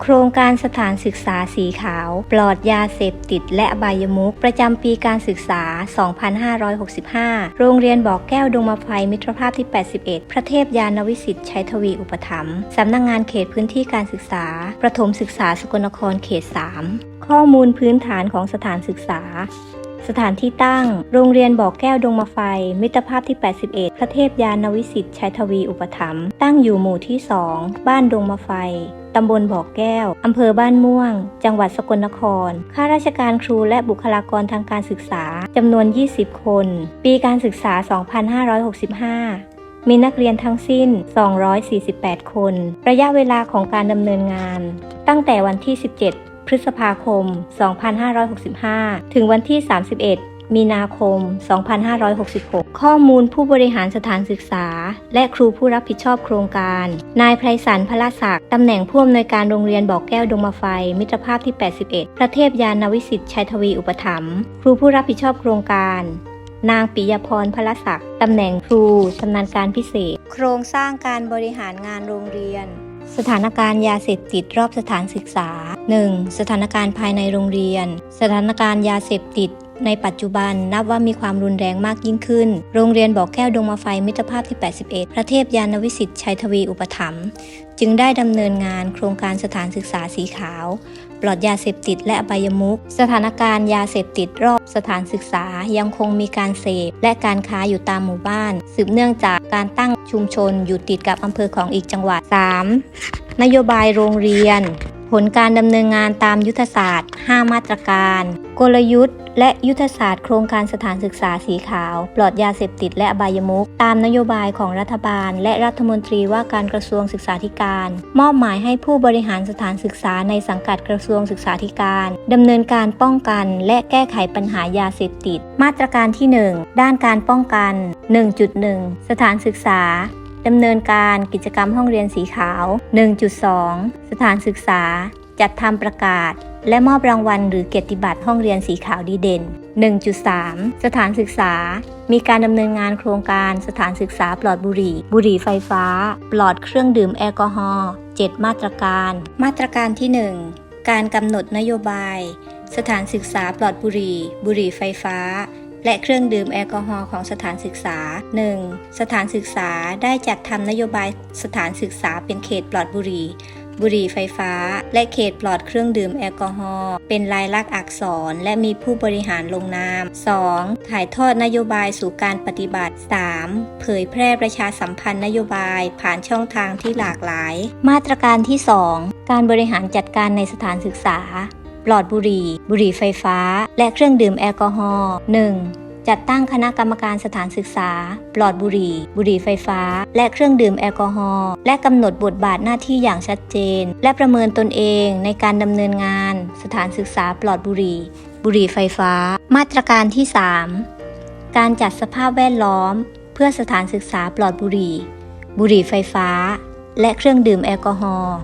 โครงการสถานศึกษาสีขาว ปลอดยาเสพติดและอบายมุก ประจำปีการศึกษา 2565 โรงเรียนบอกแก้วดงมาไฟมิตรภาพที่ 81 พระเทพยานวิสิทธิ์ชัยทวีอุปถัมภ์สำนักงงานเขตพื้นที่การศึกษา ประถมศึกษาสกลนครเขต 3 ข้อมูลพื้นฐานของสถานศึกษา สถานที่ตั้ง โรงเรียนบ่อแก้วดงมาไฟ มิตรภาพที่ 81 พระเทพยานวิสิทธิ์ชัยทวีอุปถัมภ์ตั้งอยู่หมู่ที่ 2 บ้านดงมาไฟตำบลบ่อแก้ว อำเภอบ้านม่วง จังหวัดสกลนคร ข้าราชการครูและบุคลากรทางการศึกษา จำนวน 20 คน ปีการศึกษา 2565มีนักเรียนทั้งสิ้น 248 คน ระยะเวลาของการดำเนินงาน ตั้งแต่วันที่ 17 พฤษภาคม 2565 ถึงวันที่ 31 มีนาคม 2566 ข้อมูลผู้บริหารสถานศึกษา และครูผู้รับผิดชอบโครงการ นายไพรสันพละศักดิ์ตำแหน่งผู้อำนวยการโรงเรียนบอกแก้วดงมาไฟ มิตรภาพที่ 81 พระเทพยานวิสิทธิ์ชัยทวีอุปถัมภ์ครูผู้รับผิดชอบโครงการนางปิยพรพละศักดิ์ตำแหน่งครูชำนาญการพิเศษ โครงสร้างการบริหารงานโรงเรียน สถานการณ์ยาเสพติดรอบสถานศึกษา 1. สถานการณ์ภายในโรงเรียน สถานการณ์ยาเสพติดในปัจจุบันนับว่ามีความรุนแรงมากยิ่งขึ้น โรงเรียนบอกแก้วดงมาไฟมิตรภาพที่ 81 พระเทพยานวิสิทธิ์ชัยทวีอุปถัมภ์จึงได้ดำเนินงานโครงการสถานศึกษาสีขาว ปลอดยาเสพติดและอบายมุขสถานการณ์ยาเสพติดรอบสถานศึกษายังคงมีการเสพและการค้าอยู่ตามหมู่บ้าน สืบเนื่องจากการตั้งชุมชนอยู่ติดกับอำเภอของอีกจังหวัด 3. นโยบายโรงเรียนผลการดำเนินงานตามยุทธศาสตร์ 5 มาตรการ กลยุทธ์ และยุทธศาสตร์โครงการสถานศึกษาสีขาว ปลอดยาเสพติดและอบายมุขตามนโยบายของรัฐบาล และรัฐมนตรีว่าการกระทรวงศึกษาธิการ มอบหมายให้ผู้บริหารสถานศึกษาในสังกัดกระทรวงศึกษาธิการดำเนินการป้องกัน และแก้ไขปัญหายาเสพติด มาตรการที่ 1 ด้านการป้องกัน 1.1 สถานศึกษา ดำเนินการกิจกรรมห้องเรียนสีขาว 1.2 สถานศึกษา จัดทำประกาศ และมอบรางวัลหรือเกียรติบัตรห้องเรียนสีขาวดีเด่น 1.3 สถานศึกษา มีการดำเนินงานโครงการสถานศึกษาปลอดบุหรี่ บุหรี่ไฟฟ้า ปลอดเครื่องดื่มแอลกอฮอล์ 7 มาตรการ มาตรการที่ 1 การกำหนดนโยบาย สถานศึกษาปลอดบุหรี่ บุหรี่ไฟฟ้า และเครื่องดื่มแอลกอฮอล์ของสถานศึกษา 1. สถานศึกษาได้จัดทำนโยบายสถานศึกษาเป็นเขตปลอดบุหรี่บุหรี่ไฟฟ้า และเขตปลอดเครื่องดื่มแอลกอฮอล์เป็นลายลักษณ์อักษร และมีผู้บริหารลงนาม 2. ถ่ายทอดนโยบายสู่การปฏิบัติ 3. เผยแพร่ประชาสัมพันธ์นโยบายผ่านช่องทางที่หลากหลาย มาตรการที่ 2 การบริหารจัดการในสถานศึกษา ปลอดบุหรี่ บุหรี่ไฟฟ้า และเครื่องดื่มแอลกอฮอล์ 1. จัดตั้งคณะกรรมการสถานศึกษา ปลอดบุหรี่ บุหรี่ไฟฟ้า และเครื่องดื่มแอลกอฮอล์ และกำหนดบทบาทหน้าที่อย่างชัดเจน และประเมินตนเองในการดำเนินงาน สถานศึกษาปลอดบุหรี่ บุหรี่ไฟฟ้า มาตรการที่ 3 การจัดสภาพแวดล้อม เพื่อสถานศึกษาปลอดบุหรี่ บุหรี่ไฟฟ้า และเครื่องดื่มแอลกอฮอล์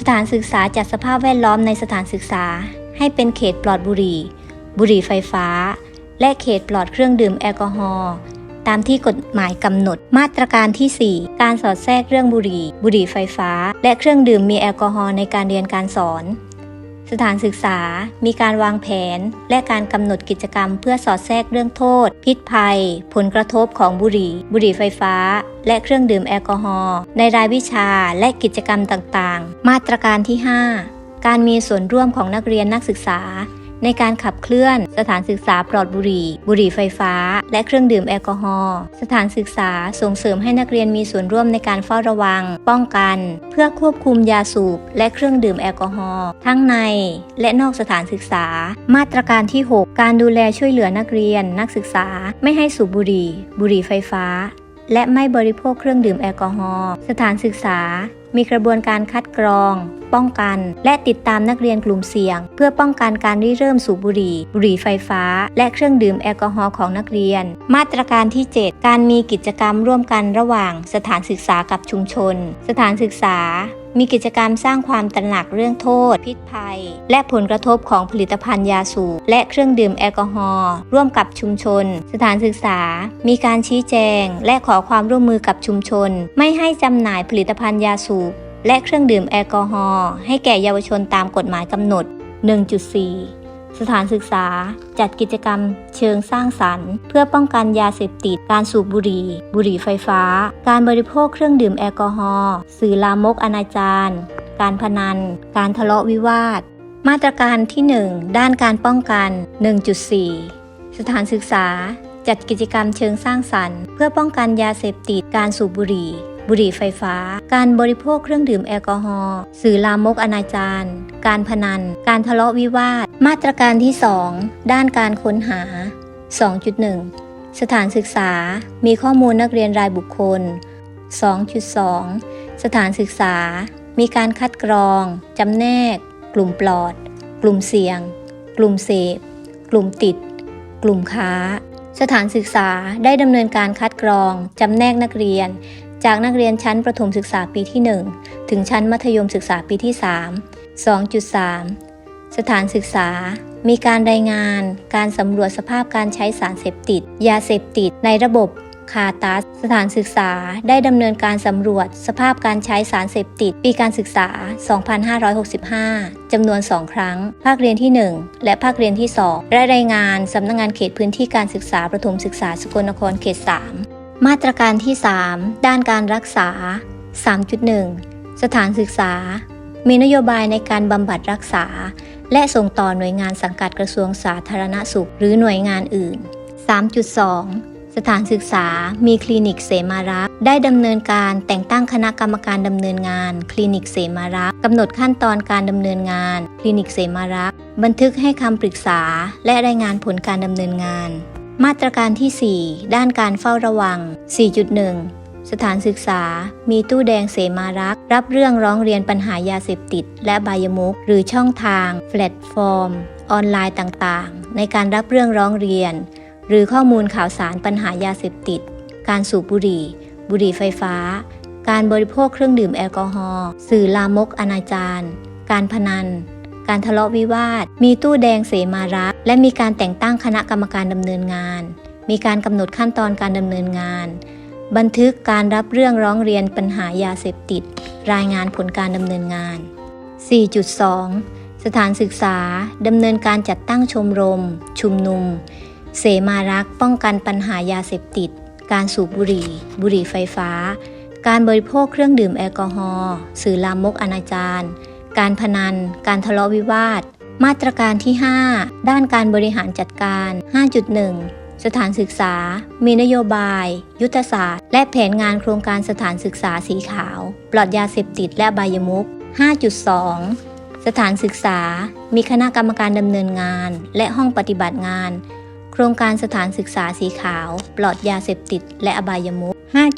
สถานศึกษาจัดสภาพแวดล้อมในสถานศึกษา ให้เป็นเขตปลอดบุหรี่ บุหรี่ไฟฟ้า และเขตปลอดเครื่องดื่มแอลกอฮอล์ตามที่กฎหมายกำหนด มาตรการที่ 4 การสอดแทรกเรื่องบุหรี่ บุหรี่ไฟฟ้า และเครื่องดื่มมีแอลกอฮอล์ในการเรียนการสอน สถานศึกษา มีการวางแผน และการกำหนดกิจกรรม เพื่อสอดแทรกเรื่องโทษ พิษภัย ผลกระทบของบุหรี่ บุหรี่ไฟฟ้า และเครื่องดื่มแอลกอฮอล์ในรายวิชาและกิจกรรมต่างๆ มาตรการที่ 5 การมีส่วนร่วมของนักเรียนนักศึกษา ในการขับเคลื่อน สถานศึกษาปลอดบุหรี่ บุหรี่ไฟฟ้า และเครื่องดื่มแอลกอฮอล์สถานศึกษาส่งเสริมให้นักเรียนมีส่วนร่วมในการเฝ้าระวัง ป้องกัน เพื่อควบคุมยาสูบและเครื่องดื่มแอลกอฮอล์ทั้งใน และนอกสถานศึกษา มาตรการที่ 6 การดูแลช่วยเหลือนักเรียนนักศึกษา ไม่ให้สูบบุหรี่ บุหรี่ไฟฟ้า และไม่บริโภคเครื่องดื่มแอลกอฮอล์สถานศึกษา มีกระบวนการคัดกรอง ป้องกัน และติดตามนักเรียนกลุ่มเสี่ยง เพื่อป้องกันการริเริ่มสูบบุหรี่ บุหรี่ไฟฟ้า และเครื่องดื่มแอลกอฮอล์ของนักเรียน มาตรการที่ 7 การมีกิจกรรมร่วมกันระหว่างสถานศึกษากับชุมชน สถานศึกษา มีกิจกรรมสร้างความตระหนักเรื่องโทษ พิษภัย และผลกระทบของผลิตภัณฑ์ยาสูบและเครื่องดื่มแอลกอฮอล์ร่วมกับชุมชน สถานศึกษา มีการชี้แจง และขอความร่วมมือกับชุมชน ไม่ให้จำหน่ายผลิตภัณฑ์ยาสูบและเครื่องดื่มแอลกอฮอล์ให้แก่เยาวชนตามกฎหมายกำหนด 1.4 สถานศึกษา จัดกิจกรรมเชิงสร้างสรรค์ เพื่อป้องกันยาเสพติด การสูบบุหรี่ บุหรี่ไฟฟ้า การบริโภคเครื่องดื่มแอลกอฮอล์สื่อลามกอนาจารการพนัน การทะเลาะวิวาท มาตรการที่ 1 ด้านการป้องกัน 1.4 สถานศึกษา จัดกิจกรรมเชิงสร้างสรรค์ เพื่อป้องกันยาเสพติด การสูบบุหรี่ บุหรี่ไฟฟ้า การบริโภคเครื่องดื่มแอลกอฮอล์สื่อลามกอนาจารการพนัน การทะเลาะวิวาท มาตรการที่ 2 ด้านการค้นหา 2.1 สถานศึกษา มีข้อมูลนักเรียนรายบุคคล 2.2 สถานศึกษา มีการคัดกรอง จำแนก กลุ่มปลอด กลุ่มเสี่ยง กลุ่มเสพ กลุ่มติด กลุ่มค้า สถานศึกษาได้ดำเนินการคัดกรอง จำแนกนักเรียน จากนักเรียนชั้นประถมศึกษาปีที่ 1 ถึงชั้นมัธยมศึกษาปีที่ 3 2.3 สถานศึกษา มีการรายงาน การสำรวจสภาพการใช้สารเสพติด ยาเสพติด ในระบบคาตัส สถานศึกษาได้ดำเนินการสำรวจสภาพการใช้สารเสพติด ปีการศึกษา 2565 จำนวน 2 ครั้ง ภาคเรียนที่ 1 และภาคเรียนที่2และรายงานสำนักงงานเขตพื้นที่การศึกษาประถมศึกษาสกลนครเขต 3 มาตรการที่ 3 ด้านการรักษา 3.1 สถานศึกษา มีนโยบายในการบำบัดรักษา และส่งต่อหน่วยงานสังกัดกระทรวงสาธารณสุข หรือหน่วยงานอื่น 3.2 สถานศึกษา มีคลินิกเสมารักษ์ได้ดำเนินการแต่งตั้งคณะกรรมการดำเนินงาน คลินิกเสมารักษ์กำหนดขั้นตอนการดำเนินงาน คลินิกเสมารักษ์บันทึกให้คำปรึกษา และรายงานผลการดำเนินงาน มาตรการที่ 4 ด้านการเฝ้าระวัง 4.1 สถานศึกษา มีตู้แดงเสมารัก รับเรื่องร้องเรียนปัญหายาเสพติด และบายมุก หรือช่องทาง แพลตฟอร์ม ออนไลน์ต่างๆ ในการรับเรื่องร้องเรียน หรือข้อมูลข่าวสารปัญหายาเสพติด การสูบบุหรี่ บุหรี่ไฟฟ้า การบริโภคเครื่องดื่มแอลกอฮอล์ สื่อลามกอนาจารการพนัน การทะเลาะวิวาท มีตู้แดงเสมารักและมีการแต่งตั้งคณะกรรมการดำเนินงาน มีการกำหนดขั้นตอนการดำเนินงาน บันทึกการรับเรื่องร้องเรียนปัญหายาเสพติด รายงานผลการดำเนินงาน 4.2 สถานศึกษาดำเนินการจัดตั้งชมรม ชุมนุม เสมารักป้องกันปัญหายาเสพติด การสูบบุหรี่ บุหรี่ไฟฟ้า การบริโภคเครื่องดื่มแอลกอฮอล์สื่อลามกอนาจาร การพนัน การทะเลาะวิวาท มาตรการที่ 5 ด้านการบริหารจัดการ 5.1 สถานศึกษา มีนโยบาย ยุทธศาสตร์ และแผนงานโครงการสถานศึกษาสีขาว ปลอดยาเสพติดและบายมุก 5.2 สถานศึกษา มีคณะกรรมการดำเนินงาน และห้องปฏิบัติงาน โครงการสถานศึกษาสีขาว ปลอดยาเสพติด และอบายมุก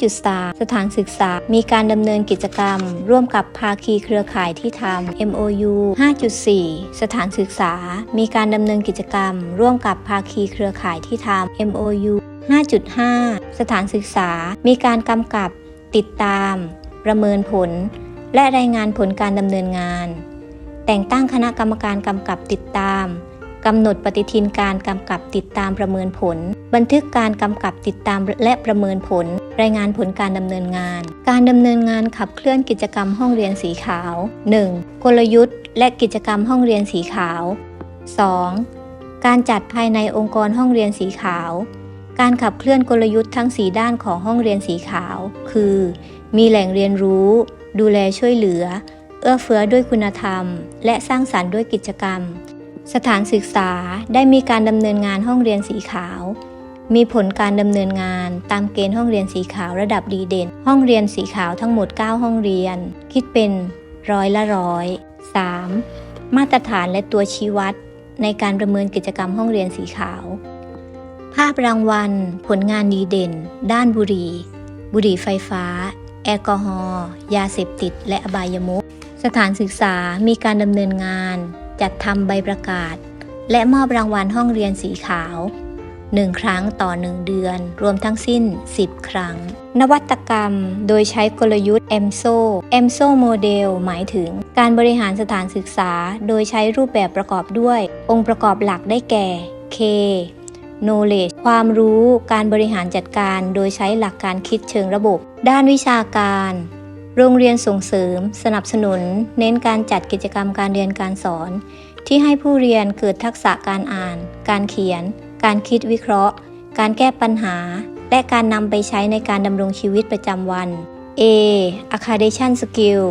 5.3 สถานศึกษา มีการดำเนินกิจกรรม ร่วมกับภาคีเครือข่ายที่ทำ MOU 5.4 สถานศึกษา มีการดำเนินกิจกรรม ร่วมกับภาคีเครือข่ายที่ทำ MOU 5.5 สถานศึกษา มีการกำกับ ติดตาม ประเมินผล และรายงานผลการดำเนินงาน แต่งตั้งคณะกรรมการกำกับติดตาม กำหนดปฏิทินการกำกับติดตามประเมินผล บันทึกการกำกับติดตามและประเมินผล รายงานผลการดำเนินงาน การดำเนินงานขับเคลื่อนกิจกรรมห้องเรียนสีขาว 1. กลยุทธ์ และกิจกรรมห้องเรียนสีขาว 2. การจัดภายในองค์กรห้องเรียนสีขาว การขับเคลื่อนกลยุทธ์ทั้ง 4 ด้านของห้องเรียนสีขาว คือ มีแหล่งเรียนรู้ ดูแลช่วยเหลือ เอื้อเฟื้อด้วยคุณธรรม และสร้างสรรค์ด้วยกิจกรรม สถานศึกษาได้มีการดำเนินงานห้องเรียนสีขาว มีผลการดำเนินงานตามเกณฑ์ห้องเรียนสีขาวระดับดีเด่น ห้องเรียนสีขาวทั้งหมด 9 ห้องเรียน คิดเป็นร้อยละร้อย 3. มาตรฐานและตัวชี้วัด ในการประเมินกิจกรรมห้องเรียนสีขาว ภาพรางวัล ผลงานดีเด่น ด้านบุหรี่ บุหรี่ไฟฟ้า แอลกอฮอล์ ยาเสพติด และอบายมุข สถานศึกษามีการดำเนินงาน จัดทำใบประกาศ และมอบรางวัลห้องเรียนสีขาว 1 ครั้งต่อ 1 เดือน รวมทั้งสิ้น 10 ครั้ง นวัตกรรมโดยใช้กลยุทธ์ EMSO EMSO โมเดลหมายถึงการบริหารสถานศึกษา โดยใช้รูปแบบประกอบด้วย องค์ประกอบหลักได้แก่ K knowledge ความรู้ การบริหารจัดการ โดยใช้หลักการคิดเชิงระบบ ด้านวิชาการ โรงเรียนส่งเสริม สนับสนุน เน้นการจัดกิจกรรมการเรียนการสอน ที่ให้ผู้เรียนเกิดทักษะการอ่าน การเขียน การคิดวิเคราะห์ การแก้ปัญหา และการนำไปใช้ในการดำรงชีวิตประจำวัน A Accreditation Skill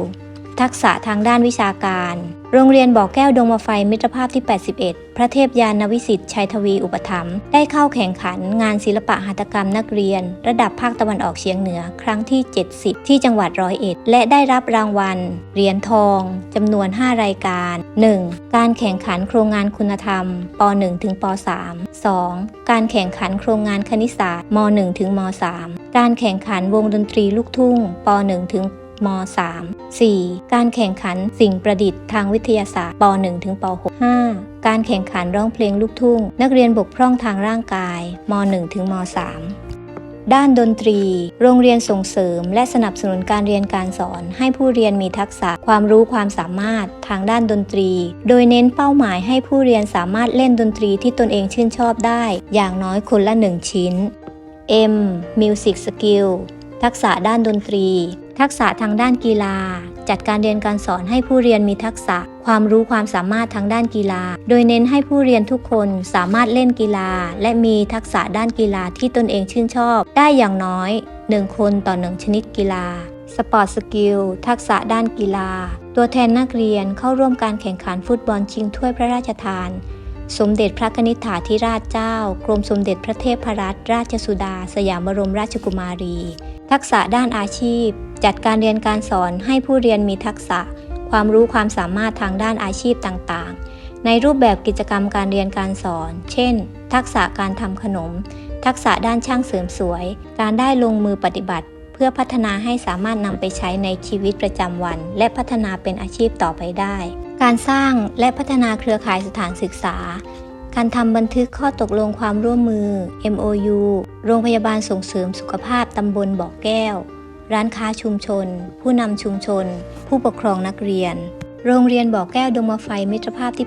ทักษะทางด้านวิชาการ โรงเรียนบ่อแก้วดงมาไฟมิตรภาพที่ 81 พระเทพยานวิสิทธิ์ชัยทวีอุปถัมภ์ได้เข้าแข่งขันงานศิลปะหัตถกรรมนักเรียน ระดับภาคตะวันออกเฉียงเหนือครั้งที่ 70 ที่จังหวัดร้อยเอ็ด และได้รับรางวัลเหรียญทองจำนวน 5 รายการ 1. การแข่งขันโครงงานคุณธรรมป .1 ถึงป .3 2. การแข่งขันโครงงานคณิตศาสตร์ม .1 ถึงม .3 การแข่งขันวงดนตรีลูกทุ่งป .1 ถึง ม .3 4. การแข่งขันสิ่งประดิษฐ์ทางวิทยาศาสตร์ป .1 ถึงป .6 5. การแข่งขันร้องเพลงลูกทุ่ง นักเรียนบกพร่องทางร่างกายม .1 ถึงม .3 ด้านดนตรี โรงเรียนส่งเสริม และสนับสนุนการเรียนการสอน ให้ผู้เรียนมีทักษะความรู้ความสามารถทางด้านดนตรี โดยเน้นเป้าหมายให้ผู้เรียนสามารถเล่นดนตรีที่ตนเองชื่นชอบได้ อย่างน้อยคนละหนึ่งชิ้น M Music Skill ทักษะด้านดนตรี ทักษะทางด้านกีฬา จัดการเรียนการสอนให้ผู้เรียนมีทักษะ ความรู้ความสามารถทางด้านกีฬา โดยเน้นให้ผู้เรียนทุกคนสามารถเล่นกีฬา และมีทักษะด้านกีฬาที่ตนเองชื่นชอบ ได้อย่างน้อย 1 คนต่อ 1 ชนิดกีฬาสปอร์ตสกิลทักษะด้านกีฬา ตัวแทนนักเรียนเข้าร่วมการแข่งขันฟุตบอลชิงถ้วยพระราชทาน สมเด็จพระนิษฐาธิราชเจ้า กรมสมเด็จพระเทพรัตนราชสุดา สยามบรมราชกุมารี ทักษะด้านอาชีพ จัดการเรียนการสอนให้ผู้เรียนมีทักษะ ความรู้ความสามารถทางด้านอาชีพต่างๆ ในรูปแบบกิจกรรมการเรียนการสอน เช่น ทักษะการทำขนม ทักษะด้านช่างเสริมสวย การได้ลงมือปฏิบัติ พื่อพัฒนาให้สามารถนำไปใช้ในชีวิตประจำวัน และพัฒนาเป็นอาชีพต่อไปได้ การสร้างและพัฒนาเครือข่ายสถานศึกษา การทำบันทึกข้อตกลงความร่วมมือ MOU โรงพยาบาลส่งเสริมสุขภาพตำบลบ่อแก้ว ร้านค้าชุมชน ผู้นำชุมชน ผู้ปกครองนักเรียน โรงเรียนบ่อแก้วดงมาไฟมิตรภาพที่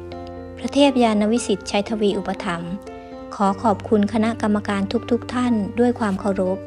81 พระเทพยานวิสิทธิ์ชัยทวีอุปถัมภ์ขอขอบคุณคณะกรรมการทุกๆทท่านด้วยความเคารพ